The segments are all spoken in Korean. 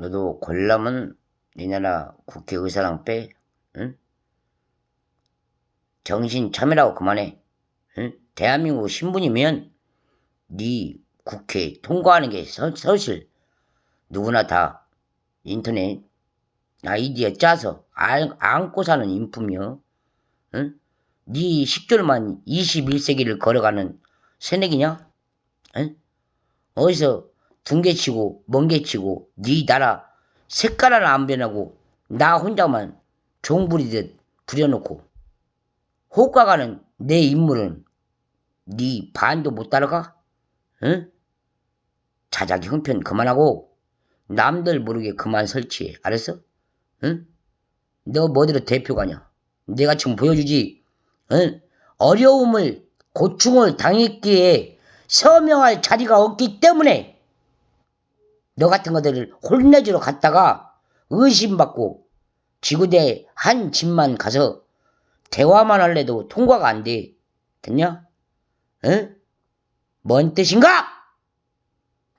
너도 골라면 이 나라 국회의사랑 빼. 응? 정신 차매라고 그만해. 응? 대한민국 신분이면 네 국회 통과하는 게 서, 사실 누구나 다 인터넷 아이디어 짜서 안, 안고 사는 인품이여. 응? 네 식졸만 21세기를 걸어가는 새내기냐? 응? 어디서 둥개치고 멍개치고 네 나라 색깔 하나 안 변하고 나 혼자만 종부리듯 부려놓고 호가가는 내 인물은 네 반도 못 따라가? 응? 자작이 형편 그만하고 남들 모르게 그만 설치해 알았어? 응? 너 뭐대로 대표가냐? 내가 지금 보여주지 응? 어려움을 고충을 당했기에 서명할 자리가 없기 때문에 너 같은 것들을 혼내주러 갔다가 의심받고 지구대 한 집만 가서 대화만 할래도 통과가 안 돼. 됐냐? 응? 뭔 뜻인가?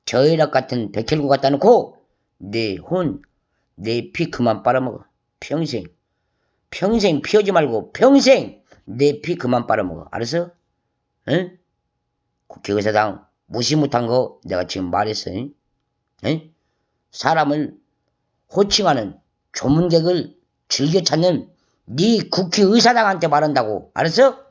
저희락 같은 백혈구 갖다 놓고 내 혼, 내 피 그만 빨아먹어. 평생. 평생 피우지 말고 평생 내 피 그만 빨아먹어. 알았어? 응? 국회의사당 무시 못한 거 내가 지금 말했어. 응? 응? 사람을 호칭하는 조문객을 즐겨 찾는 네 국회의사당한테 말한다고. 알았어?